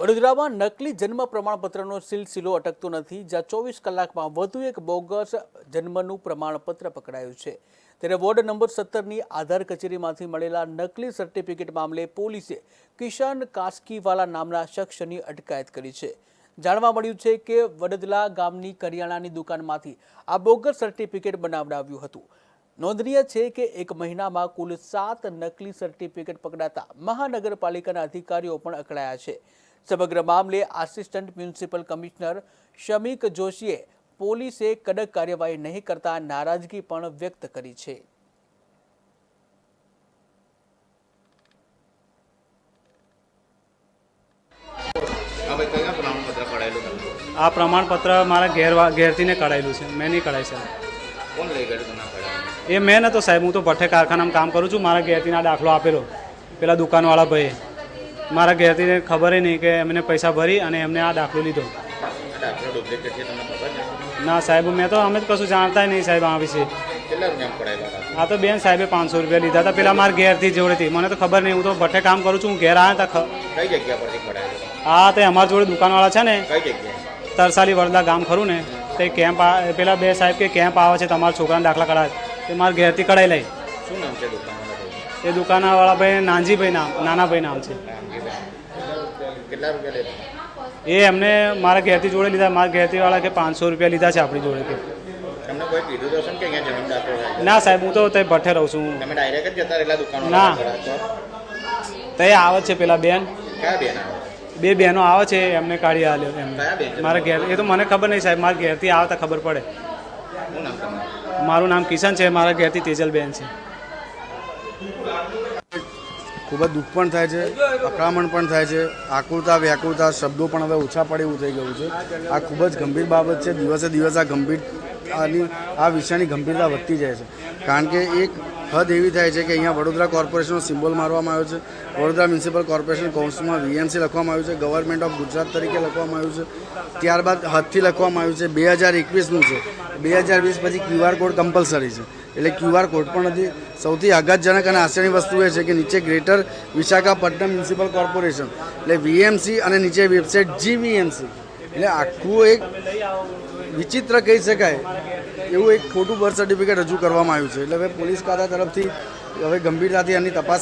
વડોદરામાં નકલી જન્મ પ્રમાણપત્રનો સિલસિલો અટકતો નથી, જ્યાં ચોવીસ કલાકમાં વધુ એક બોગસ જન્મનું પ્રમાણપત્ર પકડાયું છે. ત્યારે વોર્ડ નંબર સત્તરની આધાર કચેરીમાંથી મળેલા નકલી સર્ટિફિકેટ મામલે પોલીસે કિશન કાસ્કીવાલા નામના શખ્સની અટકાયત કરી છે. જાણવા મળ્યું છે કે વડદલા ગામની કરિયાણાની દુકાનમાંથી આ બોગસ સર્ટિફિકેટ બનાવડાવ્યું હતું. નોંધનીય છે કે એક મહિનામાં કુલ સાત નકલી સર્ટિફિકેટ પકડાતા મહાનગરપાલિકાના અધિકારીઓ પણ અકળાયા છે. સમગ્ર મામલે આસિસ્ટન્ટ મ્યુનિસિપલ કમિશનર શમીક જોશીએ પોલીસે કડક કાર્યવાહી નહીં કરતા નારાજગી પણ વ્યક્ત કરી છે. આ પ્રમાણપત્ર મારા ઘેર ઘેરથીને કઢાયેલું છે. મેં નહીં કઢાય સાહેબ. એ મેં નતો સાહેબ. હું તો ભઠ્ઠે કારખાનામાં કામ કરું છું. મારા ઘેરથી ના દાખલો આપેલો. પેલા દુકાનવાળા ભાઈએ. મારા ઘેરથી ખબર નહીં કે એમને પૈસા ભરી અને એમને આ દાખલો લીધો. ના સાહેબ મેં તો અમે તો કશું જાણતા નહીં સાહેબ આ વિશે. આ તો બેન સાહેબે પાંચસો રૂપિયા લીધા હતા પેલા મારા ઘેરથી જોડેથી. મને તો ખબર નહીં હું તો ભઠ્ઠે કામ કરું છું હું ઘેર આવ્યા હતા કઈ જગ્યા પરથી કઢાયેલો આ તે અમારા જોડે દુકાનવાળા છે ને તરસાલી વરદા ગામ ખરું ને તે કેમ્પ પેલા બે સાહેબ કે કેમ્પ આવે છે તમારા છોકરાના દાખલા કઢાવે. તે મારા ઘેરથી કઢાઈ લઈ શું નામ છે ભાઈ એ દુકાનવાળા ભાઈ નાનજીભાઈ નામ નાના ભાઈ નામ છે. કેટલા રૂપિયા લેતા એ એમને મારા ઘેરથી જોડે લીધા મારા ઘેરથી વાળા કે પાંચસો રૂપિયા લીધા છે આપણી જોડે કે. ને સાહેબ હું તો તે ભઠ્ઠે રહું છું. તમે ડાયરેક્ટ જ જતા રહેલા દુકાનો ના. તે આવે છે પેલા બેન. કયા બેન આવે? બે બહેનો આવે છે એમને કાઢી આલ્યો એમને. બેન? મારા ઘેર એ તો મને ખબર નહીં સાહેબ મારા ઘેરથી આવતા ખબર પડે. મારું નામ કિશન છે મારા ઘેરથી તેજલબેન છે. ખૂબ જ દુઃખ પણ થાય છે, અકળામણ પણ થાય છે આકુરતા વ્યાકુળતા શબ્દો પણ હવે ઓછા પડે એવું થઈ ગયું છે. આ ખૂબ જ ગંભીર બાબત છે, દિવસે દિવસે આ ગંભીર આની આ વિષયની ગંભીરતા વધતી જાય છે. કારણ કે એક હદ એવી થાય છે કે અહીંયા વડોદરા કોર્પોરેશનનો સિમ્બોલ મારવામાં આવ્યો છે. વડોદરા મ્યુનિસિપલ કોર્પોરેશન કૌન્સિલમાં વીએમસી લખવામાં આવ્યું છે. ગવર્મેન્ટ ઓફ ગુજરાત તરીકે લખવામાં આવ્યું છે. ત્યારબાદ હદથી લખવામાં આવ્યું છે. બે હજાર એકવીસનું છે. બે હજાર વીસ પછી ક્યુઆર કોડ કમ્પલસરી છે. એટલે ક્યુઆર કોડ પણ નથી. સૌથી આઘાતજનક અને આશ્ચર્યની વસ્તુ એ છે કે નીચે ગ્રેટર વિશાખાપટ્ટનમ મ્યુનિસિપલ કોર્પોરેશન, એટલે વીએમસી અને નીચે વેબસાઇટ જીવીએમસી. એટલે આખું એક વિચિત્ર કહી શકાય. એવું એક ખોટું બર્થ સર્ટિફિકેટ રજૂ કરવામાં આવ્યું છે. એટલે હવે પોલીસ ખાતા તરફથી હવે ગંભીરતાથી આની તપાસ